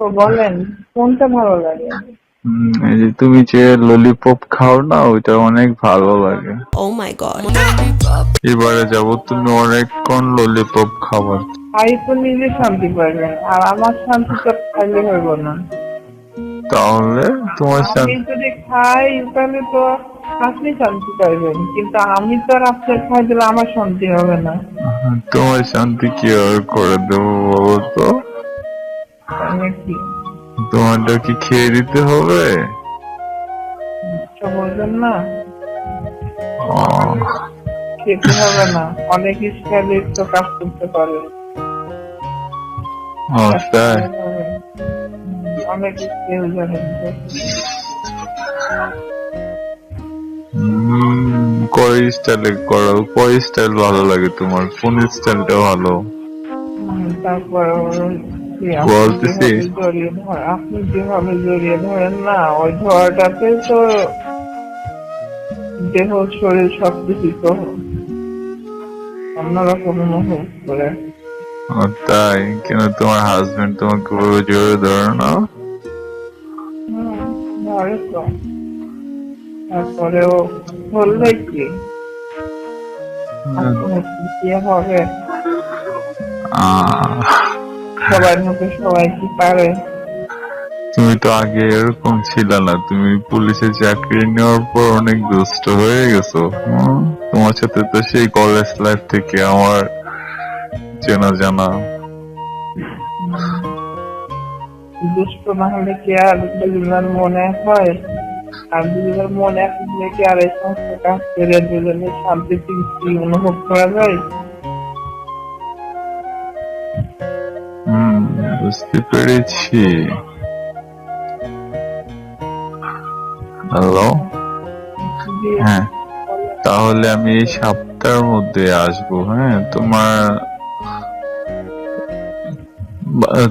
তো বলেন কোনটা ভালো লাগে? এই যে তুমি যে ললিপপ খাও না ওইটা অনেক ভালো লাগে। Oh. এবারে যাব তুমি অনেকক্ষণ ললিপপ খাবার? খাই তো নিজে শান্তি পাইবেন আর আমার শান্তি তো খাইলে হইব না। তাহলে তোমার শান্তি যদি খাই তাহলে তো আপনি শান্তি পাইবেন কিন্তু আমি তো আর আপনার খাই দিলে আমার শান্তি হবে না। তোমার শান্তি কীভাবে করে দেবো বলো তো? নাকি তোমারটা কি খেয়ে দিতে হবে? আচ্ছা না। খেতে হবে না। অনেক স্টাইলে তো কাজ করতে পারে। অনেক স্কিল জানেন কয় স্টাইলে করো? কয় স্টাইল ভালো লাগে তোমার? কোন স্টাইলটা ভালো? তারপর বলতেছি। আপনি যেভাবে জড়িয়ে ধরেন না ওই ধরাটাতে তো দেহ শরীর সবকিছু তো অন্যরকম অনুভব করে। তাই? কেন তোমার হাজবেন্ড তোমাকে ওভাবে জোরে ধরে না? ধরে তো। তারপরেও বললে কি? কি হবে? আহ, সবার সবাই কি পারে? তুমি তো আগে এরকম ছিল না। তুমি পুলিশে চাকরি নেওয়ার পর অনেক দুষ্ট হয়ে গেছো। তোমার সাথে তো সেই কলেজ লাইফ থেকে আমার চেনা জানা। দুষ্ট না হলে কি আর দুজনের মনে হয়? আর দুজনের মনে থাকলে কি আর এই সমস্ত কাজ করে দুজনের শান্তি অনুভব করা যায়? বুঝতে পেরেছি। হ্যালো হ্যাঁ তাহলে আমি এই সপ্তাহের মধ্যে আসব হ্যাঁ? তোমার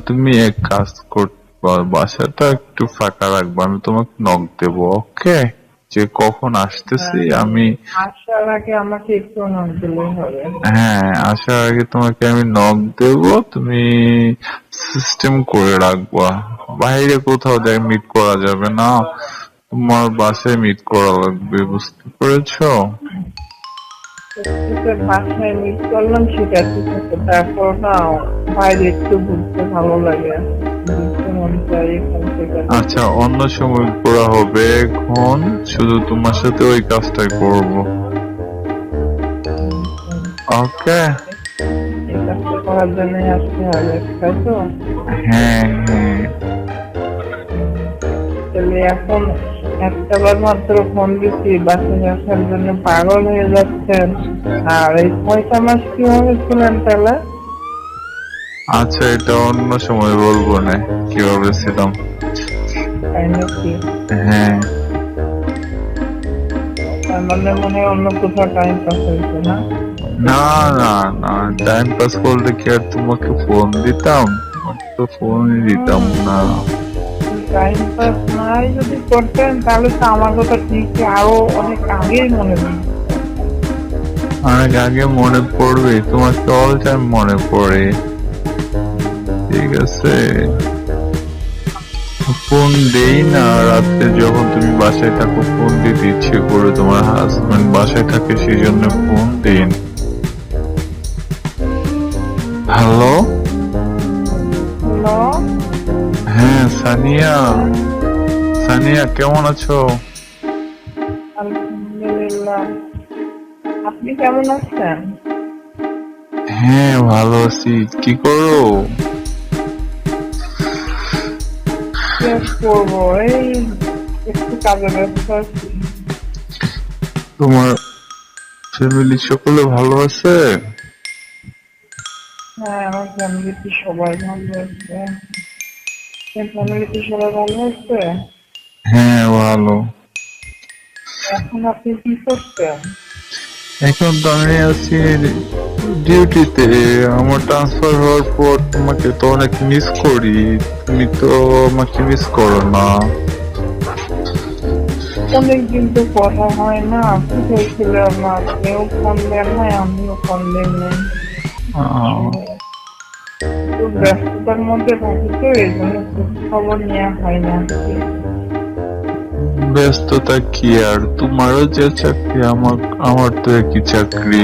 তুমি এক কাজ করবা বাসাটা একটু ফাঁকা রাখবা, আমি তোমাকে নক দেবো ওকে যে কখন আসতেছি আমি আসার আগে আমাকে একটু নাম দিলেই হবে। হ্যাঁ আসার আগে তোমাকে আমি নক দেব তুমি সিস্টেম করে রাখবা। বাইরে কোথাও দেখ মিট করা যাবে না তোমার বাসে মিট করা লাগবে বুঝতে পেরেছ? বাসায় মিট করলাম ঠিক আছে। তারপর না বাইরে একটু ঘুরতে ভালো লাগে। আচ্ছা অন্য সময় করা হবে এখন। শুধু তোমার সাথে ওই কাজটাই করব। ওকে। হ্যাঁ হ্যাঁ। এখন একটা বার মাত্র ফোন দিচ্ছি বাসায় আসার জন্য পাগল হয়ে যাচ্ছেন। আর এই ছয়টা মাস কীভাবে ছিলেন তাহলে? আচ্ছা এটা অন্য সময় বলব না কীভাবে ছিলাম? হ্যাঁ। মানে মনে অন্য কোথাও টাইম পাস হয়েছে না? না না না টাইম পাস করলে কি আর তোমাকে ফোন দিতাম? তো ফোনই দিতাম না। টাইম পাস নাই যদি করতেন তাহলে তো আমার কথা ঠিক আরও অনেক আগেই মনে হয় অনেক আগে মনে পড়বে তোমাকে অল টাইম মনে পড়ে। ঠিক আছে। ফোন দেই না রাত্রে যখন তুমি বাসায় থাকো ফোন দিতে ইচ্ছে করে তোমার হাজবেন্ড বাসায় থাকে সেই জন্য ফোন দিন হ্যালো হ্যালো হ্যাঁ সানিয়া। সানিয়া কেমন আছো? আলহামদুলিল্লাহ। আপনি কেমন আছেন? হ্যাঁ ভালো আছি। কি করো? করব এই একটু কাজে ব্যস্ত আছি। তোমার ফ্যামিলি সকলে ভালো আছে? হ্যাঁ আমার ফ্যামিলিতে সবাই ভালো আছে। ফ্যামিলিতে সবাই ভালো আছে? হ্যাঁ ভালো। এখন আপনি কি করছেন? এখন তো আমি আছি ডিউটিতে আমার ট্রান্সফার হওয়ার পর তোমাকে তো অনেক মিস করি। তুমি তো আমাকে মিস করো না। অনেকদিন তো কথা হয় না। কোথায় না আপনিও ফোন দেন আমিও ফোন দেন ব্যস্ততার মধ্যে থাকি তো এই জন্য খবর নেওয়া হয় না ব্যস্ততা কি আর? তোমারও যে চাকরি আমার আমার তো একই চাকরি।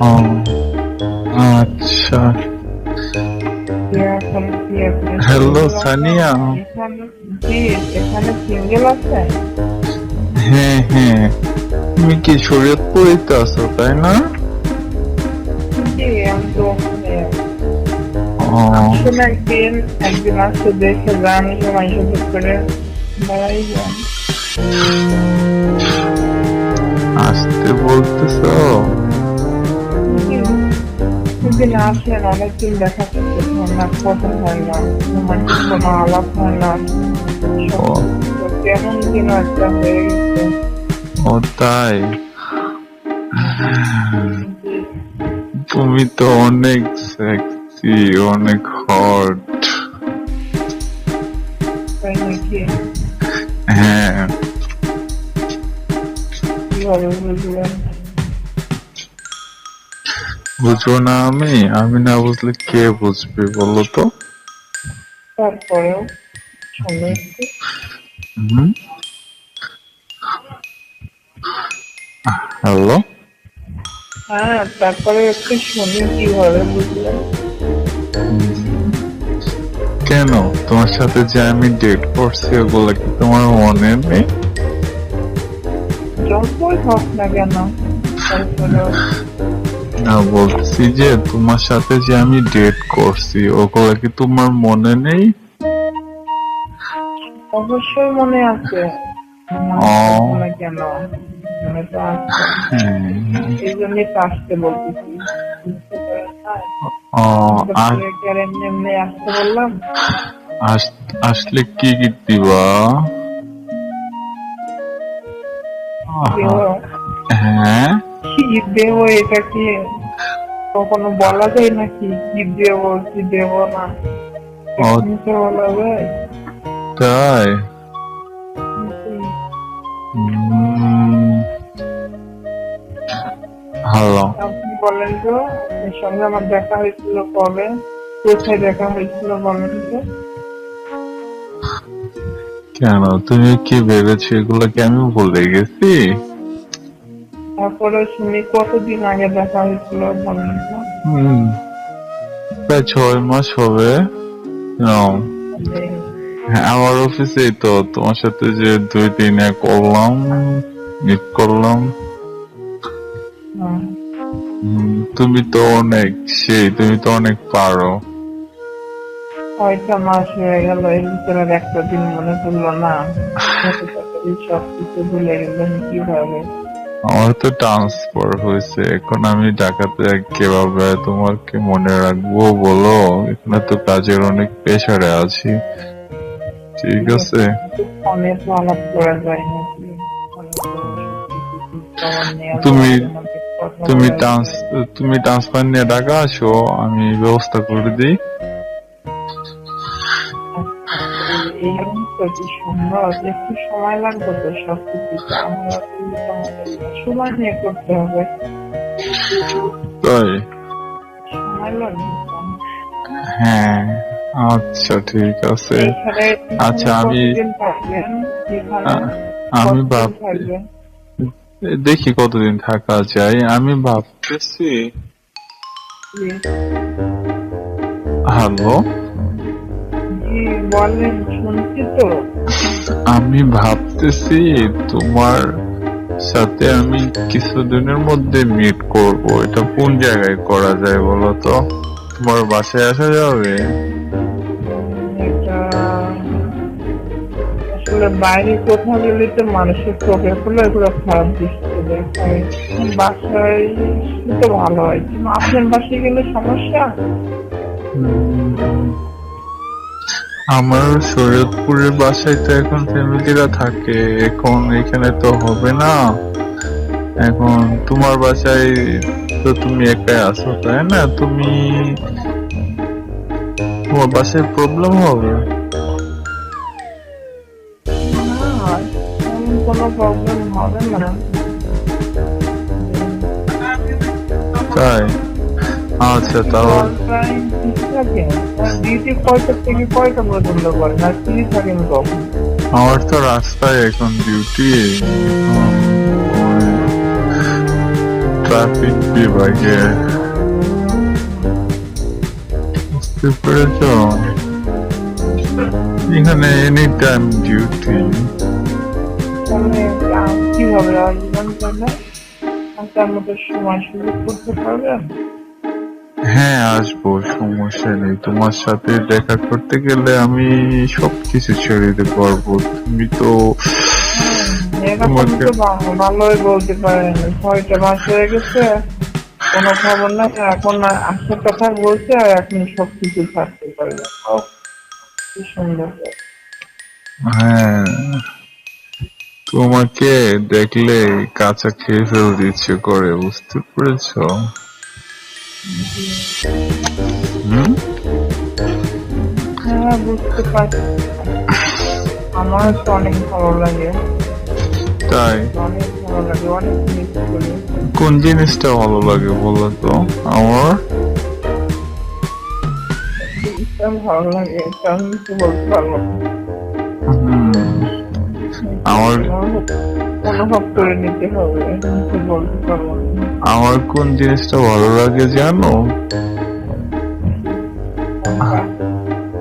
ও আচ্ছা। Single সানিয়া। হ্যাঁ হ্যাঁ। তুমি কি শরীয়তপুরিতে আছো, তাই না? একদিন আসতে দেখে যান করে বেড়াই যান আসতে বলতেছো? অনেকদিন দেখা করতে হয় না কথা হয় না রোমান্টিক কোনো আলাপ হয় না। কেমন দিন একটা হয়ে গেছে। ও তাই? তুমি তো অনেক সেক্সি অনেক হট হ্যাঁ। বুঝব না আমি আমি না বুঝলে কে বুঝবে বলো তো? তারপরেও হ্যালো? হ্যাঁ তারপরে একটু শুনি কীভাবে বুঝলেন কেন? তোমার সাথে যে আমি ডেট করছি ওগুলো কি তোমার মনে নেই? যতই হোক না কেন তারপরেও। না বলছি যে তোমার সাথে যে আমি ডেট করছি ওগুলো কি তোমার মনে নেই? অবশ্যই মনে আছে। মনে ও। থাকবে না কেন? মনে তো আছে। হ্যাঁ। এই জন্যই তো আসতে বলতেছি। বুঝতে পারেন না? ও আ- তোকে কি আর এমনি এমনি আসতে বললাম? আসলে কি কি দেব? হ্যাঁ? কি দেব কখনো বলা যায় নাকি? কি দেব কি দেব না। বলা যায়। তাই? হ্যালো। আপনি বলেন তো আপনার সঙ্গে আমার দেখা হয়েছিল কবে? কোথায় দেখা হয়েছিল বলেন তো? কেন? তুমি কি ভেবেছো এগুলো কি আমি ভুলে গেছি? তারপরে শুনি কতদিন আগে দেখা হয়েছিল হুম। প্রায় ছয় মাস হবে। হ্যাঁ আমার অফিসেই তো তোমার সাথে যে দুই দিনে করলাম মিট করলাম। তুমি তো অনেক সেই তুমি তো অনেক পারো। ছয়টা মাস হয়ে গেল এর ভিতরে একটা দিন মনে পড়ল না। সাথে সাথে সব কিছু ভুলে গেলেন কীভাবে। আমার তো ট্রান্সফার হয়েছে এখন আমি ঢাকাতে কীভাবে তোমাকে মনে রাখব বলো? এখানে তো কাজের অনেক প্রেশারে আছি। ঠিক আছে। আলাপ করা যায় তুমি- তুমি ট্রান্স তুমি ট্রান্সফার নিয়ে ঢাকা আসো আমি ব্যবস্থা করে দিই। সম্ভব। একটু সময় লাগবে তো সব কিছুতে আমরা সময় নিয়ে করতে হবে। তাই? সময় লাগবে হ্যাঁ আচ্ছা ঠিক আছে। আচ্ছা, আমি- আমি ভাব দেখি কতদিন থাকা যায়। আমি ভাবতেছি হ্যালো? বলেন শুনছি তো। আমি ভাবতেছি তোমার সাথে আমি কিছুদিনের মধ্যে মিট করব। এটা কোন জায়গায় করা যায় বলো তো? তোমার বাসায় আসা যাবে? আসলে বাইরে কোথাও গেলে তো মানুষের চোখে পড়লে এগুলো খারাপ দৃষ্টি দেখাই বাসায় তো ভালো হয়। কিন্তু আপনার বাসায় গেলে সমস্যা? আমার শরীয়তপুরের বাসায় তো এখন ফ্যামিলিরা থাকে। এখন এখানে তো হবে না। এখন তোমার বাসায় তো তুমি একাই আছো তাই না? তুমি তোমার বাসায় প্রবলেম হবে? কোনো প্রবলেম হবে না। তাই? আচ্ছা কখন আমার তো রাস্তায় এখন ডিউটি ট্রাফিক বিভাগে বুঝতে পেরেছ? এখানে এনি টাইম ডিউটি কীভাবে আসবেন তাহলে তার মতো সময় সুযোগ করতে পারবেন? হ্যাঁ আসব সমস্যা নেই। তোমার সাথে দেখা করতে গেলে আমি সবকিছু ছেড়ে দিতে পারব তুমি তো তোমাকে- ভালোই বলতে পারেন ছয়টা মাস হয়ে গেছে কোনো খবর নাই। এখন আসার কথা বলছে আর এখন সব কিছু থাকতে পারবে কি সুন্দর। হ্যাঁ তোমাকে দেখলে কাঁচা খেয়ে ফেলতে ইচ্ছে করে বুঝতে পেরেছ? হ্যাঁ বুঝতে পারছি। আমার তো অনেক ভালো লাগে। তাই? অনেক ভালো লাগে অনেক মিস করি। কোন জিনিসটা ভালো লাগে বলো তো? আমার? ভালো লাগে আমি বলতে পারব? আমার অনুভব করে নিতে হবে বলতে পারব আমার কোন জিনিসটা ভালো লাগে জানো?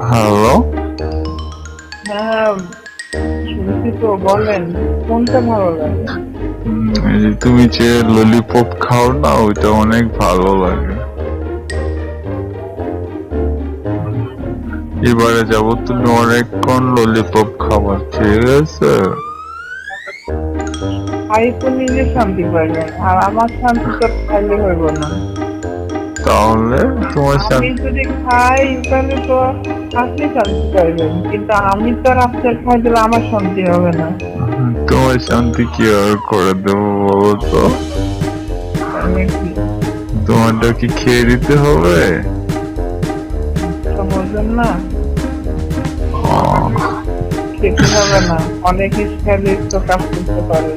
হ্যালো? হ্যাঁ শুনছি তো বলেন কোনটা ভালো লাগে? হুম, এই যে তুমি যে ললিপপ খাও না ওইটা অনেক ভালো লাগে। এবারে যাব তুমি অনেকক্ষণ ললিপপ খাবার ঠিক আছে? শান্তি আর আমার শান্তি তো খাইলে হইব না। তাহলে তোমার যদি খাই তাহলে তো আপনি শান্তি পাইবেন কিন্তু আমি তো আপনার খাই দিলে আমার শান্তি হবে না। তোমার শান্তি কি আর করে দেবো বলো তো? তোমারটা কি? খেয়ে দিতে হবে? না। খেতে হবে না। অনেক খেলে তো কাজ করতে পারে।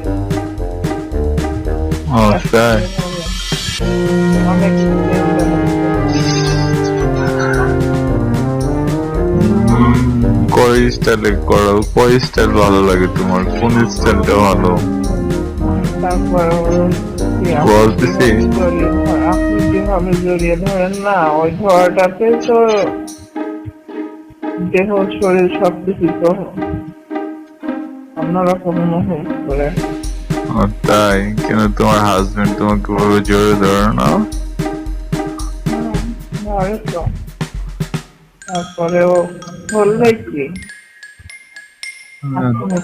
ও তাই? অনেক কয় স্টাইলে করো? কয় স্টাইল ভালো লাগে তোমার? কোন স্টাইলটা ভালো? তারপর আপনি বলতেছি। যেভাবে জড়িয়ে আপনি যেভাবে জড়িয়ে ধরেন না ওই ধরাটাতে তো দেহ শরীর সবকিছু তো অনুভব করে তাই কেন তোমার হাজবেন্ড তোমাকে জোরে ধরে না? হুম, ধরে তো। তারপরেও বললে কি? আপনার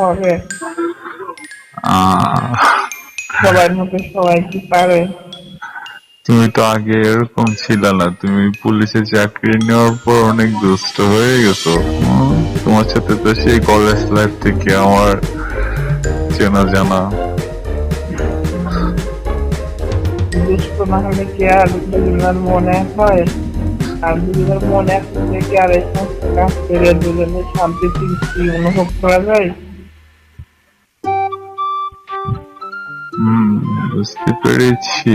হবে? সবার মতো সবাই কি পারে? তুমি তো আগে এরকম ছিল না তুমি পুলিশে চাকরি নেওয়ার পর অনেক দুষ্ট হয়ে গেছো। তোমার সাথে তো সেই কলেজ লাইফ থেকে আমার চেনা জানা। দুষ্ট না হলে কি আর দুজনের মনে হয়? আর দুজনের মনে কি আর এই সমস্ত কাজ করে দুজনের শান্তি তৃপ্তি অনুভব করা যায়? হুম বুঝতে পেরেছি।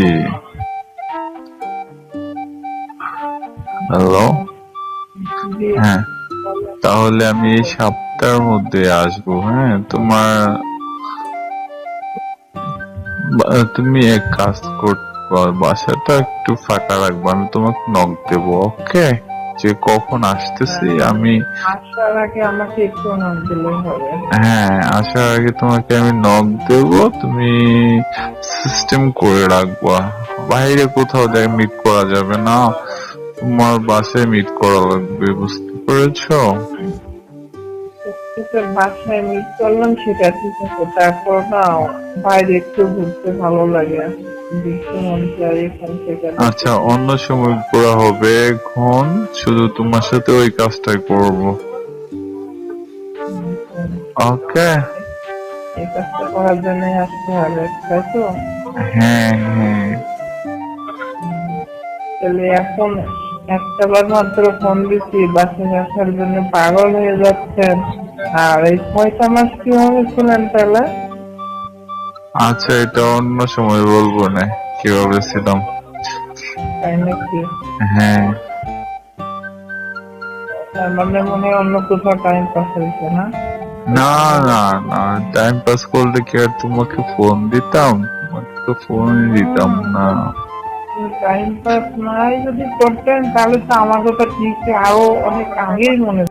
হ্যালো হ্যাঁ। তাহলে আমি এই সপ্তাহের মধ্যে আসব হ্যাঁ? তোমার তুমি এক কাজ করবা বাসাটা একটু ফাঁকা রাখব আমি তোমাকে নক দেবো ওকে যে কখন আসতেছি আমি আসার আগে আমাকে একটু নাম দিলে হবে। হ্যাঁ আসার আগে তোমাকে আমি নক দেবো তুমি সিস্টেম করে রাখবা। বাইরে কোথাও দেখ মিট করা যাবে না। তোমার বাসায় মিট করা লাগবে বুঝতে পেরেছ তোকে বাসায় মিট করলাম সেটা ঠিক আছে তারপর না বাইরে একটু ঘুরতে ভালো লাগে। আচ্ছা অন্য সময় ঘোরা হবে এখন শুধু তোমার সাথে ওই কাজটাই করব। ওকে। এই কাজটা করার জন্য আসতে হবে তাই তো? হ্যাঁ হ্যাঁ। তাহলে এখন একটাবার মাত্র ফোন দিচ্ছি বাসায় আসার জন্য পাগল হয়ে যাচ্ছেন। আর এই ছয়টা মাস কীভাবে ছিলেন তাহলে? আচ্ছা এটা অন্য সময় বলব না কীভাবে ছিলাম তাই নাকি? হ্যাঁ। তার মানে মনে হয় অন্য কোথাও টাইম পাস হয়েছে না? না না না টাইম পাস করলে কি আর তোমাকে ফোন দিতাম? তোমাকে তো ফোন দিতাম না। টাইম পাস নাই যদি করতেন তাহলে তো আমাকে তো ঠিক আরও অনেক আগেই মনে